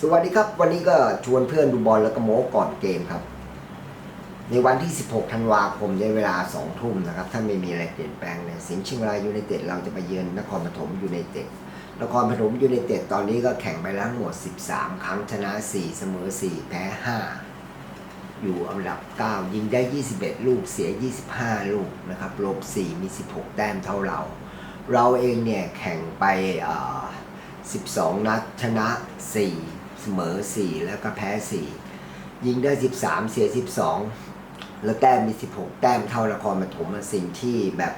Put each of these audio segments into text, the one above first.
สวัสดีครับ วันนี้ก็ชวนเพื่อนดูบอลแล้วก็โม้ก่อนเกมครับ ในวันที่ 16 ธันวาคมในเวลา 2 ทุ่มนะครับ ถ้าไม่มีอะไรเปลี่ยนแปลงเนี่ยสิงห์เชียงรายยูไนเต็ดเราจะไปเยือนนครปฐมยูไนเต็ดนครปฐมยูไนเต็ดตอนนี้ก็แข่งไปแล้วหมด 13 ครั้งชนะ 4 เสมอ 4 แพ้ 5 อยู่อันดับ 9 ยิงได้ 21 ลูกเสีย 25 ลูกนะครับลบ 4 มี 16 แต้มเท่าเรา เราเองเนี่ยแข่งไปเอ่อ12 นัดชนะ 4 สมอ 4 แล้วก็แพ้ 4 ยิงได้ 13 เสีย 12 แล้วแต้มมี 16 แต้มเท่านครปฐมอะสิ่งที่แบบ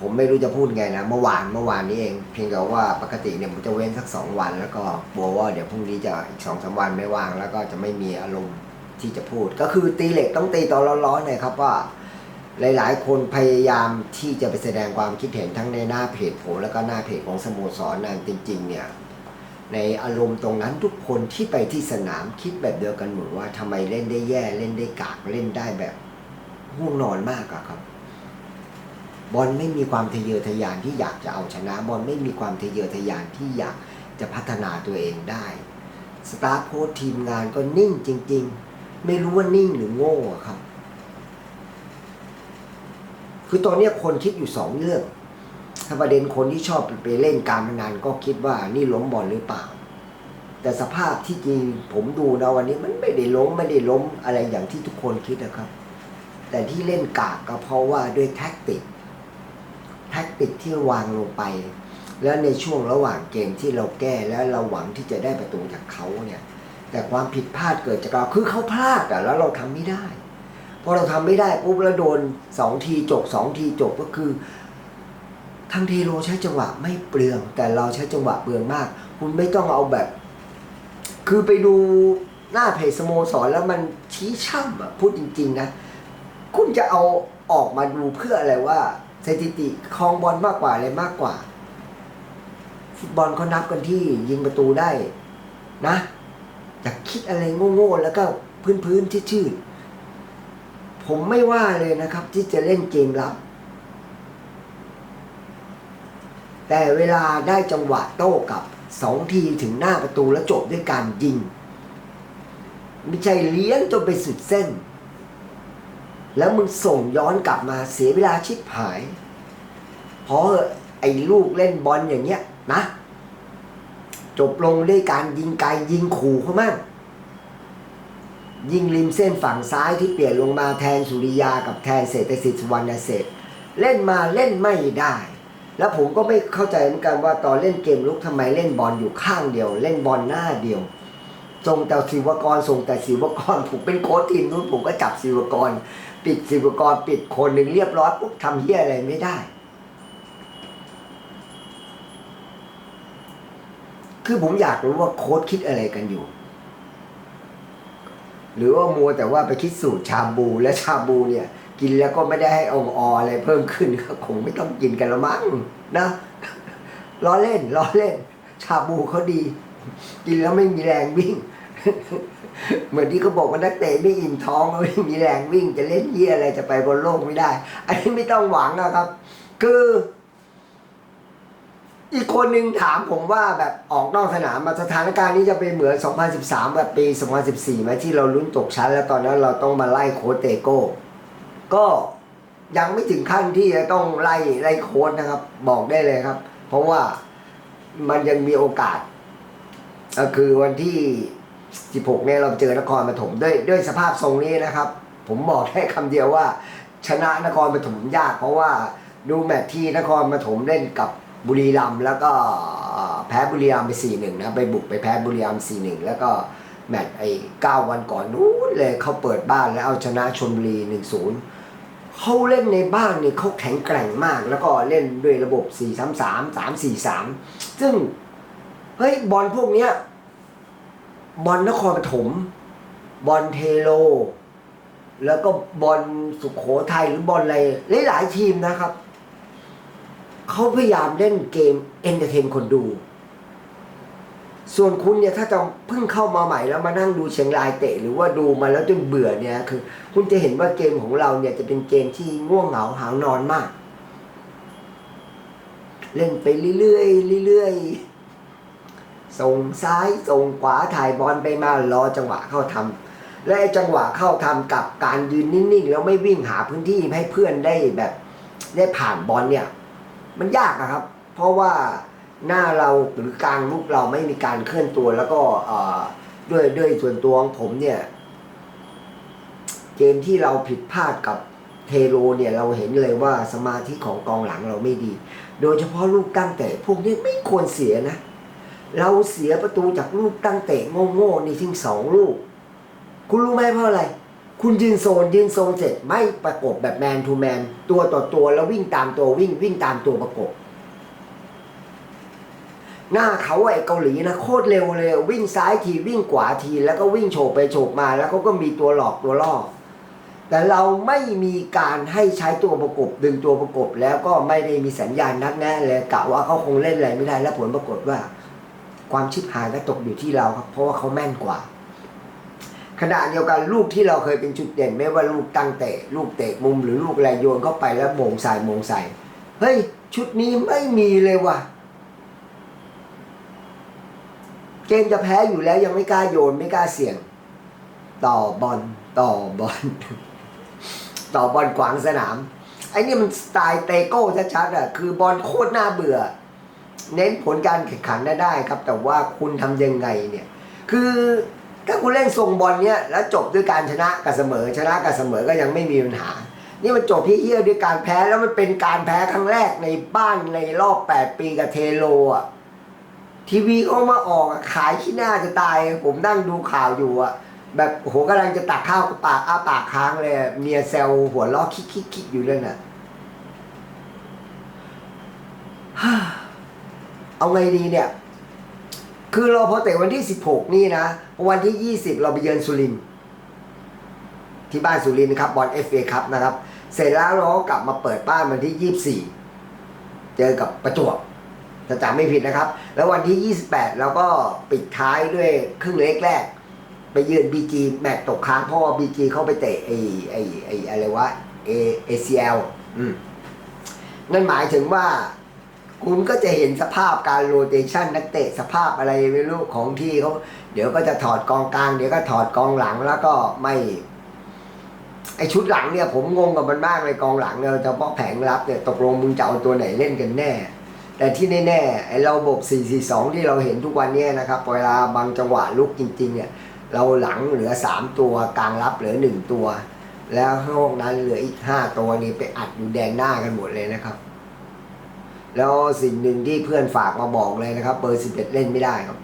ผมไม่รู้จะพูดไงนะ เมื่อวานเมื่อวานนี้เอง เพียงแต่ว่าปกติเนี่ยผมจะเว้นสัก2วัน แล้วก็กลัวว่าเดี๋ยวพรุ่งนี้จะอีกสองสามวันไม่ว่าง แล้วก็จะไม่มีอารมณ์ที่จะพูด ก็คือตีเหล็กต้องตีตอนร้อนๆหน่อยครับว่า หลาย ๆ คนพยายามที่จะไปแสดงความคิดเห็นทั้งในหน้าเพจผมแล้วก็หน้าเพจของสโมสรนั่นจริง ๆ เนี่ย ในอารมณ์ตรงนั้นทุกคนที่ไปที่สนามคิดแบบเดียวกันหมดว่าทำไมเล่นได้แย่เล่นได้กากเล่นได้แบบห่วงนอนมากอะครับ บอลไม่มีความทะเยอทะยานที่อยากจะเอาชนะ บอลไม่มีความทะเยอทะยานที่อยากจะพัฒนาตัวเองได้สตาฟโค้ชทีมงานก็นิ่งจริง ๆ ไม่รู้ว่านิ่งหรือโง่อะครับ คือตอนนี้คนคิดอยู่สองเรื่อง ถ้าประเด็นคนที่ชอบไปเล่นการพนันก็คิดว่านี่ล้มบอลหรือเปล่า แต่สภาพที่จริงผมดูนะวันนี้มันไม่ได้ล้มไม่ได้ล้มอะไรอย่างที่ทุกคนคิดนะครับ แต่ที่เล่นกากก็เพราะว่าด้วยแท็กติกแท็กติกที่วางลงไป แล้วในช่วงระหว่างเกมที่เราแก้แล้วเราหวังที่จะได้ประตูจากเขาเนี่ย แต่ความผิดพลาดเกิดจากเราคือเขาพลาดอะแล้วเราทำไม่ได้พอเราทำไม่ได้ปุ๊บแล้วโดนสองทีจบสองทีจบก็คือ ทางเทโรใช้จังหวะไม่เปลือง แต่เราใช้จังหวะเปลืองมาก คุณไม่ต้องเอาแบบ คือไปดูหน้าเพจสโมสรแล้วมันชี้ช่ำอะพูดจริง ๆ นะ คุณจะเอาออกมาดูเพื่ออะไรว่าสถิติครองบอลมากกว่าอะไรมากกว่า ฟุตบอลเขานับกันที่ยิงประตูได้นะอย่าคิดอะไรโง่ๆแล้วก็พื้นๆชื่อๆผมไม่ว่าเลยนะครับ ที่จะเล่นเกมรับ แต่เวลาได้จังหวะโต้กลับสองทีถึงหน้าประตูแล้วจบด้วยการยิง ไม่ใช่เลี้ยงจนไปสุดเส้น แล้วมึงส่งย้อนกลับมาเสียเวลาชิบหาย เพราะไอ้ลูกเล่นบอลอย่างเงี้ยนะ จบลงด้วยการยิงไกลยิงขู่เขามั่งยิงริมเส้นฝั่งซ้ายที่เปลี่ยนลงมาแทนสุริยากับแทนเศรษฐศิษย์สุวรรณเศรษเล่นมาเล่นไม่ได้ แล้วผมก็ไม่เข้าใจเหมือนกันว่าตอนเล่นเกมลุกทำไมเล่นบอลอยู่ข้างเดียว เล่นบอลหน้าเดียวส่งแต่ศิวกรส่งแต่ศิวกรผมเป็นโค้ชทีมนู้นผมก็จับศิวกร ปิดศิวกรปิดคนหนึ่งเรียบร้อยปุ๊บทำเหี้ยอะไรไม่ได้ คือผมอยากรู้ว่าโค้ชคิดอะไรกันอยู่ หรือว่ามัวแต่ว่าไปคิดสูตรชาบูและชาบูเนี่ย กินแล้วก็ไม่ได้ให้องออะไรเพิ่มขึ้นก็คงไม่ต้องกินกันละมั้งนะล้อเล่นล้อเล่น ชาบูเขาดี กินแล้วไม่มีแรงวิ่ง เหมือนที่เขาบอกว่านักเตะไม่อิ่มท้องไม่มีแรงวิ่ง จะเล่นเยี่ยอะไรจะไปบนโลกไม่ได้ อันนี้ไม่ต้องหวังนะครับ คือ อีกคนหนึ่งถามผมว่าแบบออกนอกสนามมาสถานการณ์นี้จะเป็นเหมือน 2013 แบบปี 2014ไหมที่เราลุ้นตกชั้น แล้วตอนนั้นเราต้องมาไล่โคเตโก้ ก็ยังไม่ถึงขั้นที่จะต้องไล่ไล่โค้ชนะครับ บอกได้เลยครับ เพราะว่ามันยังมีโอกาส ก็คือวันที่ 16 เนี่ยเราเจอนครปฐมด้วยด้วยสภาพทรงนี้นะครับ ผมบอกแค่คำเดียวว่า ชนะนครปฐมยาก เพราะว่าดูแมตช์ที่นครปฐมเล่นกับบุรีรัมย์แล้วก็แพ้บุรีรัมย์ไป 4-1 นะไปบุกไปแพ้บุรีรัมย์ 4-1 แล้วก็แมตช์ไอ้9วันก่อนนู้นเลยเขาเปิดบ้านแล้วเอาชนะชลบุรี 1-0 เขาเล่นในบ้านเนี่ยเขาแข็งแกร่งมาก แล้วก็เล่นด้วยระบบ 4-3-3 3-4-3 ซึ่ง เฮ้ย บอลพวกเนี้ย บอลนครปฐมบอลเทโล แล้วก็บอลสุขโขทัยหรือบอลอะไรหลายๆทีมนะครับ เขาพยายามเล่นเกมเอนเตอร์เทนคนดู ส่วนคุณเนี่ยถ้าจะเพิ่งเข้ามาใหม่แล้วมานั่งดูเชียงรายเตะ หรือว่าดูมาแล้วจนเบื่อเนี่ยคือ คุณจะเห็นว่าเกมของเราเนี่ยจะเป็นเกมที่ง่วงเหงาหาวนอนมาก เล่นไปเรื่อยๆเรื่อยๆส่งซ้ายส่งขวาถ่ายบอลไปมารอจังหวะเข้าทำและไอ้จังหวะเข้าทำกับการยืนนิ่งๆแล้วไม่วิ่งหาพื้นที่ให้เพื่อนได้แบบ ได้ผ่านบอลเนี่ย มันยากนะครับ เพราะว่า หน้าเราหรือกลางลูกเราไม่มีการเคลื่อนตัวแล้วก็ด้วยด้วยส่วนตัวของผมเนี่ยเกมที่เราผิดพลาดกับเทโรเนี่ยเราเห็นเลยว่าสมาธิของกองหลังเราไม่ดี โดยเฉพาะลูกตั้งเตะพวกนี้ไม่ควรเสียนะ เราเสียประตูจากลูกตั้งเตะโง่ๆนี่ทิ้งสองลูก คุณรู้ไหมเพราะอะไร คุณยืนโซนยืนโซนเสร็จไม่ประกบแบบแมนทูแมนตัวต่อตัวแล้ววิ่งตามตัววิ่งวิ่งตามตัวประกบ หน้าเขาไอ้เกาหลีนะโคตรเร็วเลย วิ่งซ้ายทีวิ่งขวาทีแล้วก็วิ่งโฉบไปโฉบมา แล้วเขาก็มีตัวหลอกตัวล่อ แต่เราไม่มีการให้ใช้ตัวประกบดึงตัวประกบแล้วก็ไม่ได้มีสัญญาณนัดแน่เลยกะว่าเขาคงเล่นอะไรไม่ได้แล้วผลปรากฏว่า ความชิบหายก็ตกอยู่ที่เราครับ เพราะว่าเขาแม่นกว่าขณะเดียวกันลูกที่เราเคยเป็นจุดเด่น ไม่ว่าลูกตั้งเตะ ลูกเตะมุมหรือลูกอะไรโยนเข้าไปแล้วโมงใส่โมงใส่เฮ้ยชุดนี้ไม่มีเลยว่ะ เกมจะแพ้อยู่แล้วยังไม่กล้าโยนไม่กล้าเสี่ยง ต่อบอลต่อบอลต่อบอลขวางสนามไอ้นี่มันสไตล์เตโก้ชัดๆอะคือบอลโคตรน่าเบื่อ เน้นผลการแข่งขันได้ได้ครับ แต่ว่าคุณทำยังไงเนี่ย คือถ้าคุณเล่นทรงบอลเนี้ยแล้วจบด้วยการชนะกับเสมอ ชนะกับเสมอก็ยังไม่มีปัญหา นี่มันจบที่เอี้ยด้วยการแพ้แล้วมันเป็นการแพ้ครั้งแรกในบ้านในรอบแปดปีกับเทโลอะ ทีวีเขามาออกขายขี้หน้าจะตาย ผมนั่งดูข่าวอยู่อะแบบโหกำลังจะตักข้าวกับปากอ้าปากค้างเลยเมียแซวหัวล้อคิกคิกคิกอยู่เลยน่ะฮ่าเอาไงดีเนี่ย คือเราพอเตะวันที่สิบหกนี่นะ วันที่ยี่สิบเราไปเยือนสุรินที่บ้านสุรินครับบอลเอฟเอครับนะครับ เสร็จแล้วเราก็กลับมาเปิดบ้านวันที่ยี่สี่เจอกับประจวบ ถ้าจำไม่ผิดนะครับ แล้ววันที่ 28 เราก็ปิดท้ายด้วยครึ่งเล็กแรก ไปยืนบีจีแมตตกค้างเพราะว่าบีจีเข้าไปเตะไอ้ไอ้ไอ้อะไรวะเอเอซีเอลนั่นหมายถึงว่า คุณก็จะเห็นสภาพการโรเตชันนักเตะสภาพอะไรไม่รู้ของที่เขาเดี๋ยวก็จะถอดกองกลาง เดี๋ยวก็ถอดกองหลังแล้วก็ไม่ ไอชุดหลังเนี่ย ผมงงกับมันมากเลยกองหลังเนี่ยเฉพาะแผงรับเนี่ยตกลงมึงจะเอาตัวไหนเล่นกันแน่ แต่ที่แน่ๆไอ้ระบบ 442 ที่เราเห็นทุกวันนี้นะครับเวลาบางจังหวะลุกจริงๆเนี่ยเราหลังเหลือ 3 ตัวกลางรับเหลือ 1 ตัว แล้วข้างนอกนั้นเหลืออีก 5 ตัวนี้ไปอัดอยู่แดงหน้ากันหมดเลยนะครับ แล้วสิ่งหนึ่งที่เพื่อนฝากมาบอกเลยนะครับเบอร์ 11 เล่นไม่ได้ครับ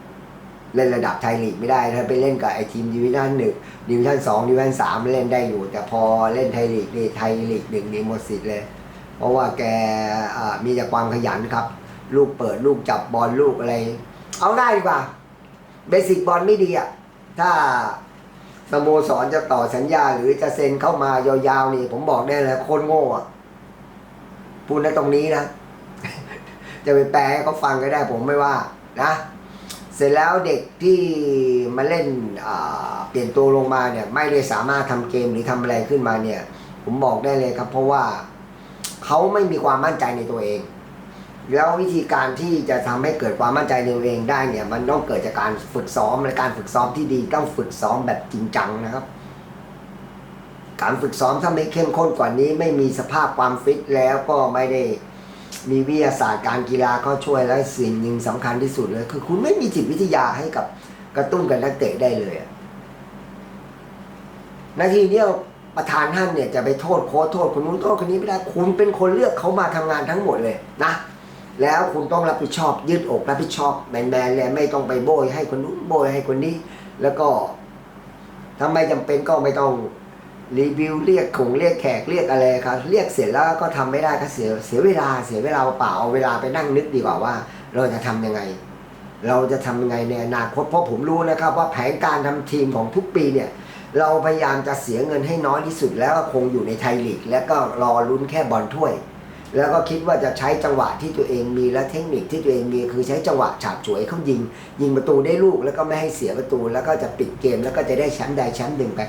เล่นระดับไทยลีกไม่ได้ถ้าไปเล่นกับไอทีมดิวิชั่นหนึ่งดิวิชั่นสองดิวิชั่นสามเล่นได้อยู่ แต่พอเล่นไทยลีกนี่ไทยลีกหนึ่งนี่หมดสิทธิ์เลย เพราะว่าแกมีแต่ความขยันครับ ลูกเปิดลูกจับบอลลูกอะไร เอาได้ดีกว่า เบสิกบอลไม่ดีอะ ถ้าสโมสรจะต่อสัญญาหรือจะเซ็นเข้ามายาวๆนี่ ผมบอกได้เลยโคนโง่อะพูดในตรงนี้นะ จะไปแปลให้เขาฟังก็ได้ผมไม่ว่า นะ เสร็จแล้วเด็กที่มาเล่นเปลี่ยนตัวลงมาเนี่ย ไม่ได้สามารถทำเกมหรือทำอะไรขึ้นมาเนี่ย ผมบอกได้เลยครับ เพราะว่าเขาไม่มีความมั่นใจในตัวเอง แล้ววิธีการที่จะทำให้เกิดความมั่นใจในตัวเองได้เนี่ยมันต้องเกิดจากการฝึกซ้อมและการฝึกซ้อมที่ดีต้องฝึกซ้อมแบบจริงจังนะครับ การฝึกซ้อมถ้าไม่เข้มข้นกว่านี้ ไม่มีสภาพความฟิตแล้วก็ไม่ได้มีวิทยาศาสตร์การกีฬาเข้าช่วยและสิ่งหนึ่งสำคัญที่สุดเลย คือคุณไม่มีจิตวิทยาให้กับกระตุ้นกับนักเตะได้เลยอะนาทีเนี้ยประธานท่านเนี่ยจะไปโทษโค้ชโทษคนนู้นโทษคนนี้ไม่ได้คุณเป็นคนเลือกเขามาทำงานทั้งหมดเลยนะ แล้วคุณต้องรับผิดชอบยืดอกรับผิดชอบแมนๆเลยไม่ต้องไปโบยให้คนนู้นโบยให้คนนี้ แล้วก็ถ้าไม่จำเป็นก็ไม่ต้องรีวิวเรียกขงเรียกแขกเรียกอะไรครับเรียกเสร็จแล้วก็ทำไม่ได้ก็เสียเสียเวลาเสียเวลาเปล่าเอาเวลาไปนั่งนึกดีกว่าว่า เราจะทำยังไง เราจะทำยังไงในอนาคตเพราะผมรู้นะครับ ว่าแผนการทำทีมของทุกปีเนี่ย เราพยายามจะเสียเงินให้น้อยที่สุดแล้วก็คงอยู่ในไทยลีก แล้วก็รอลุ้นแค่บอลถ้วย แล้วก็คิดว่าจะใช้จังหวะที่ตัวเองมีและเทคนิคที่ตัวเองมีคือใช้จังหวะฉาบฉวยเขายิง ยิงประตูได้ลูกแล้วก็ไม่ให้เสียประตู แล้วก็จะปิดเกมแล้วก็จะได้แชมป์ใดแชมป์หนึ่งไป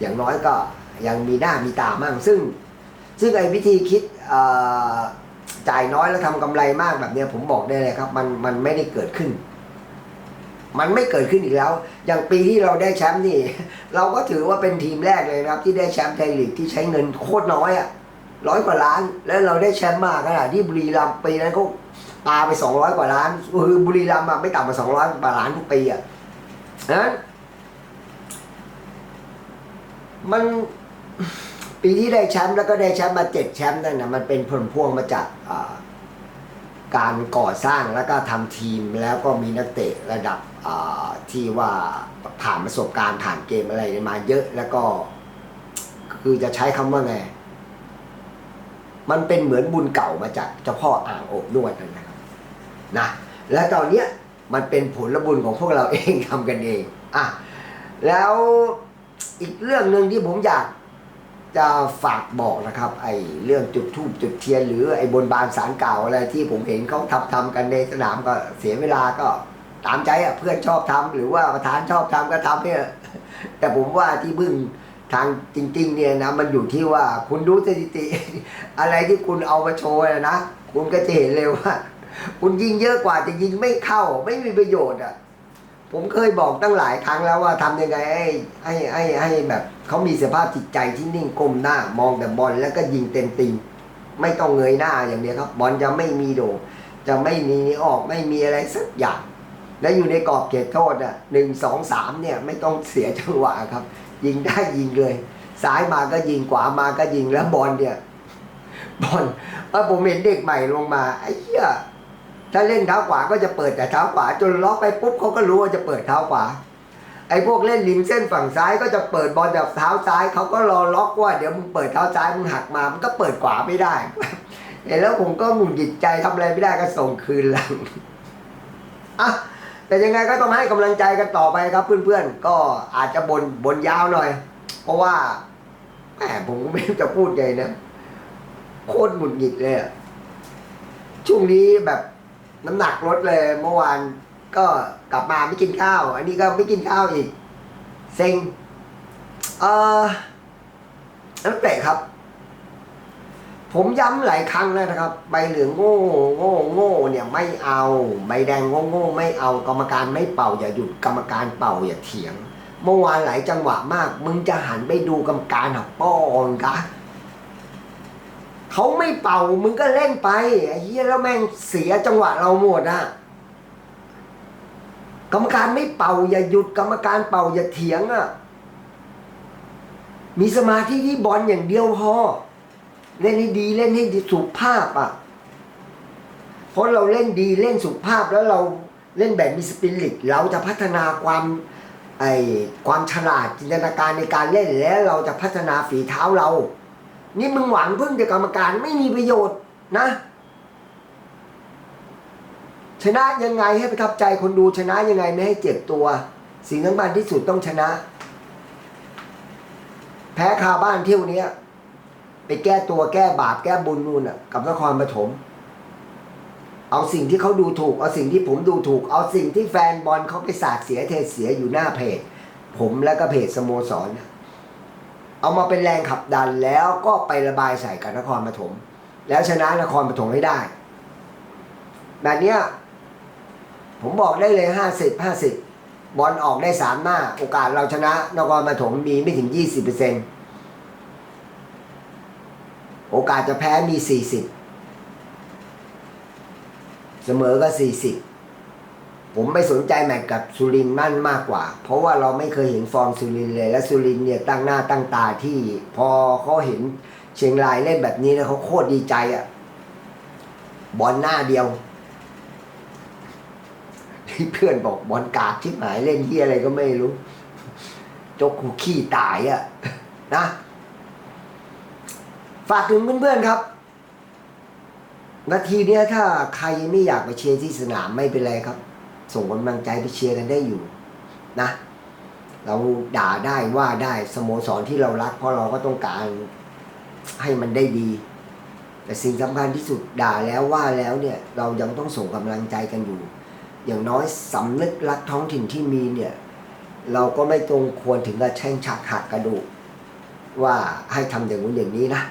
อย่างน้อยก็ยังมีหน้ามีตามั่งซึ่ง ซึ่งไอ้วิธีคิดจ่ายน้อยแล้วทำกำไรมากแบบเนี้ยผมบอกได้เลยครับ มันมันไม่ได้เกิดขึ้น มันไม่เกิดขึ้นอีกแล้ว อย่างปีที่เราได้แชมป์นี่ เราก็ถือว่าเป็นทีมแรกเลยนะครับ ที่ได้แชมป์ไทยลีกที่ใช้เงินโคตรน้อยอะ ร้อยกว่าล้าน แล้วเราได้แชมป์มากขนาดที่บุรีรัมย์ปีนั้นเขาปาไปสองร้อยกว่าล้านคือบุรีรัมย์ไม่ต่ำกว่าสองร้อยกว่าล้านทุกปีอะนั้นมันปีที่ได้แชมป์แล้วก็ได้แชมป์มาเจ็ดแชมป์นั่นนะมันเป็นผลพวงมาจากการก่อสร้างแล้วก็ทำทีมแล้วก็มีนักเตะระดับที่ว่าผ่านประสบการณ์ผ่านเกมอะไรมาเยอะแล้วก็ คือจะใช้คำว่าไง มันเป็นเหมือนบุญเก่ามาจากเจ้าพ่ออ่างอบนวดนั่นนะครับนะและตอนเนี้ยมันเป็นผลบุญของพวกเราเองทำกันเองอะแล้วอีกเรื่องหนึ่งที่ผมอยากจะฝากบอกนะครับ ไอ้เรื่องจุดทูบจุดเทียน หรือไอ้บนบานสารกล่าอะไรที่ผมเห็นเขาทำทำกันในสนามก็เสียเวลาก็ตามใจอะเพื่อนชอบทำหรือว่าประธานชอบทำก็ทำเนี่ยแต่ผมว่าที่บึ้ง ทางจริง ๆ เนี่ยนะมันอยู่ที่ว่าคุณดูสถิติ อะไรที่คุณเอามาโชว์นะนะคุณก็จะเห็นเลยว่า คุณยิงเยอะกว่าแต่ยิงไม่เข้าไม่มีประโยชน์อะผมเคยบอกตั้งหลายครั้งแล้วว่าทำยังไงให้ให้ให้ให้แบบเขามีสภาพจิตใจที่นิ่งก้มหน้ามองแต่บอลแล้วก็ยิงเต็มตีไม่ต้องเงยหน้าอย่างเดียวครับ บอลจะไม่มีโดดจะไม่มีออกไม่มีอะไรสักอย่าง และอยู่ในกรอบเขตโทษอะหนึ่งสองสามเนี่ยไม่ต้องเสียจังหวะครับ ยิงได้ยิงเลยซ้ายมาก็ยิงขวามาก็ยิงแล้วบอลเนี่ยบอลเออผมเห็นเด็กใหม่ลงมาไอ้เหี้ยถ้าเล่นเท้าขวาก็จะเปิดแต่เท้าขวา จนล็อกไปปุ๊บเขาก็รู้ว่าจะเปิดเท้าขวา ไอ้พวกเล่นริมเส้นฝั่งซ้ายก็จะเปิดบอลแบบเท้าซ้ายเขาก็รอล็อกว่าเดี๋ยวมึงเปิดเท้าซ้ายมึงหักมามันก็เปิดขวาไม่ได้เห็นแล้วผมก็หงุดหงิดใจทำอะไรไม่ได้ก็ส่งคืนหลังอะ แต่ยังไงก็ต้องให้กำลังใจกันต่อไปครับ เพื่อนๆ ก็อาจจะบนบนยาวหน่อย เพราะว่าแหมผมก็ไม่จะพูดไงนะโคตรหงุดหงิดเลยอะช่วงนี้แบบน้ำหนักลดเลย เมื่อวานก็กลับมาไม่กินข้าว อันนี้ก็ไม่กินข้าวอีก เซ็งเออนักเตะครับ ผมย้ำหลายครั้งแล้วนะครับ ใบเหลืองโง่โง่โง่เนี่ยไม่เอา ใบแดงโง่โง่ไม่เอากรรมการไม่เป่าอย่าหยุดกรรมการเป่าอย่าเถียง เมื่อวานหลายจังหวะมาก มึงจะหันไปดูกรรมการหักป้อนกะเขาไม่เป่ามึงก็เล่นไปไอ้เหี้ยแล้วแม่งเสียจังหวะเราหมดอะกรรมการไม่เป่าอย่าหยุดกรรมการเป่าอย่าเถียงอะมีสมาธิที่บอลอย่างเดียวพอ เล่นให้ดีเล่นให้ดีสุภาพอะเพราะเราเล่นดีเล่นสุภาพแล้วเราเล่นแบบมีสปิริตเราจะพัฒนาความไอความฉลาดจินตนาการในการเล่นแล้วเราจะพัฒนาฝีเท้าเรา นี่มึงหวังพึ่งจากกรรมการไม่มีประโยชน์นะชนะยังไงให้ประทับใจคนดูชนะยังไงไม่ให้เจ็บตัว สิ่งสำคัญที่สุดต้องชนะ แพ้คาบ้านเที่ยวนี้ ไปแก้ตัวแก้บาปแก้บุญนู่นน่ะ กับนครปฐมเอาสิ่งที่เขาดูถูก เอาสิ่งที่ผมดูถูก เอาสิ่งที่แฟนบอลเขาไปสาดเสียเทเสียอยู่หน้าเพจ ผมแล้วก็เพจสโมสร เอามาเป็นแรงขับดันแล้วก็ไประบายใส่กับนครปฐมแล้วชนะนครปฐมให้ได้ แบบเนี้ยผมบอกได้เลยห้าสิบห้าสิบบอลออกได้สามหน้า โอกาสเราชนะนครปฐมมีไม่ถึงยี่สิบเปอร์เซ็นต์ โอกาสจะแพ้มีสี่สิบเสมอก็สี่สิบผมไม่สนใจแมตช์กับสุรินนั่นมากกว่า เพราะว่าเราไม่เคยเห็นฟอร์มสุรินเลย และสุรินเนี่ยตั้งหน้าตั้งตาที่ พอเขาเห็นเชียงรายเล่นแบบนี้แล้วเขาโคตรดีใจอะ่ะบอลหน้าเดียวที่เพื่อนบอกบอลกากชิบหายเล่นที่อะไรก็ไม่รู้จกหูขี้ตายอะ่ะนะ ฝากถึงเพื่อนๆครับ นาทีเนี้ยถ้าใครไม่อยากไปเชียร์ที่สนามไม่เป็นไรครับ ส่งกำลังใจไปเชียร์กันได้อยู่นะ เราด่าได้ว่าได้สโมสรที่เรารัก เพราะเราก็ต้องการให้มันได้ดี แต่สิ่งสำคัญที่สุดด่าแล้วว่าแล้วเนี่ย เรายังต้องส่งกำลังใจกันอยู่ อย่างน้อยสำนึกรักท้องถิ่นที่มีเนี่ย เราก็ไม่ตรงควรถึงกับแช่งชักหักกระดูกว่าให้ทำอย่างนู้นอย่างนี้นะ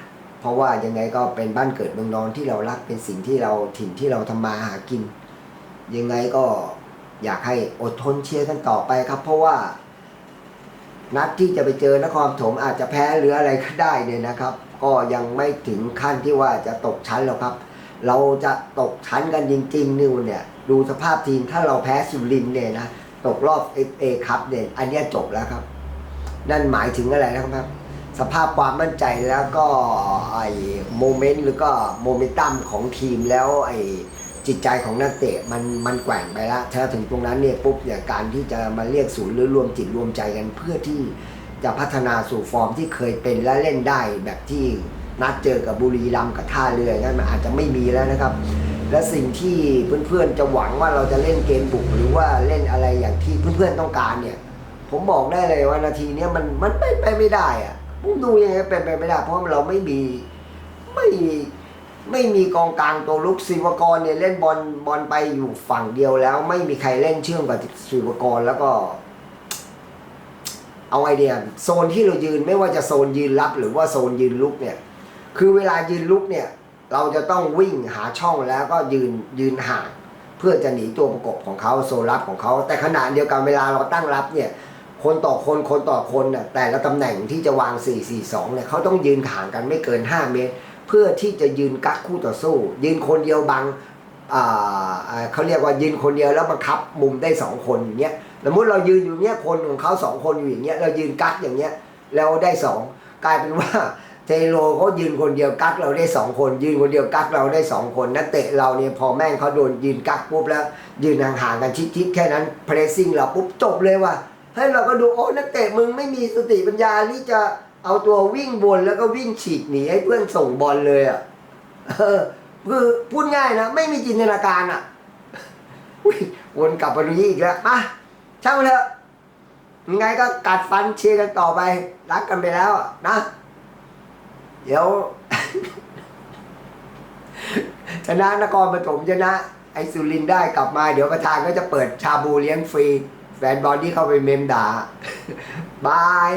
เพราะว่ายังไงก็เป็นบ้านเกิดเมืองนอนที่เรารักเป็นสิ่งที่เราถิ่นที่เราทำมาหากิน ยังไงก็อยากให้อดทนเชียร์กันต่อไปครับ เพราะว่า นัดที่จะไปเจอนครปฐมอาจจะแพ้หรืออะไรก็ได้เนี่ยนะครับ ก็ยังไม่ถึงขั้นที่ว่าจะตกชั้นหรอกครับ เราจะตกชั้นกันจริง ๆ นิวเนี่ย ดูสภาพทีมถ้าเราแพ้สุรินเนี่ยนะตกรอบ FA ครับเนี่ยอันนี้จบแล้วครับ นั่นหมายถึงอะไรนะครับ สภาพความมั่นใจแล้วก็ไอ้โมเมนต์หรือก็โมเมนตัมของทีมแล้วไอ้จิตใจของนักเตะมันมันแกว่งไปแล้วถ้าถึงตรงนั้นเนี่ยปุ๊บเนี่ยการที่จะมาเรียกศูนย์หรือรวมจิตรวมใจกันเพื่อที่จะพัฒนาสู่ฟอร์มที่เคยเป็นและเล่นได้แบบที่นัดเจอกับบุรีรัมย์กับท่าเรืองั้นมันอาจจะไม่มีแล้วนะครับ และสิ่งที่เพื่อนๆจะหวังว่าเราจะเล่นเกมบุกหรือว่าเล่นอะไรอย่างที่เพื่อนๆต้องการเนี่ย ผมบอกได้เลยว่านาทีนี้มันมันเป็นไปไม่ได้อะ ดูยังไงเป็นไปไม่ได้เพราะเราไม่มีไม่ไม่มีกองกลางตัวลุกศิวกรเนี่ยเล่นบอลบอลไปอยู่ฝั่งเดียวแล้ว ไม่มีใครเล่นเชื่อมกับศิวกรแล้วก็ เอาไอเดียโซนที่เรายืนไม่ว่าจะโซนยืนรับ หรือว่าโซนยืนลุกเนี่ย คือเวลายืนลุกเนี่ย เราจะต้องวิ่งหาช่องแล้วก็ยืนยืนห่าง เพื่อจะหนีตัวประกบของเขาโซนรับของเขาแต่ขณะเดียวกันเวลาเราตั้งรับเนี่ย คนต่อคนคนต่อคนน่ะแต่ละตำแหน่งที่จะวาง 4 4 2เนี่ยเขาต้องยืนห่างกันไม่เกิน 5 เมตร เพื่อที่จะยืนกักคู่ต่อสู้ ยืนคนเดียวบังเขาเรียกว่ายืนคนเดียวแล้วบังคับมุมได้สองคนอย่างเงี้ยสมมติเรายืนอยู่เนี้ยคนของเขาสองคนอยู่อย่างเงี้ยเรายืนกักอย่างเงี้ยแล้วได้สองกลายเป็นว่าเทโลเขายืนคนเดียวกักเราได้สองคน ยืนคนเดียวกักเราได้สองคนนักเตะเราเนี่ยพอแม่งเขาโดนยืนกักปุ๊บแล้ว ยืนห่างๆกันชิดๆแค่นั้นเพรสซิ่งเราปุ๊บจบเลยว่ะ ให้เราก็ดูโอ้นักเตะมึงไม่มีสติปัญญาที่จะเอาตัววิ่งบนแล้วก็วิ่งฉีกหนีให้เพื่อนส่งบอลเลยอะคือพูดง่ายนะ ไม่มีจินตนาการอะวนกลับมาดูนี้อีกแล้วมาช่างมันเถอะยังไงก็กัดฟันเชียร์กันต่อไป รักกันไปแล้วนะ เดี๋ยว ชนะนครปฐมชนะ ไอสุรินได้กลับมา เดี๋ยวประธานก็จะเปิดชาบูเลี้ยงฟรี แฟนบอลที่เข้าไปเมมด่าบาย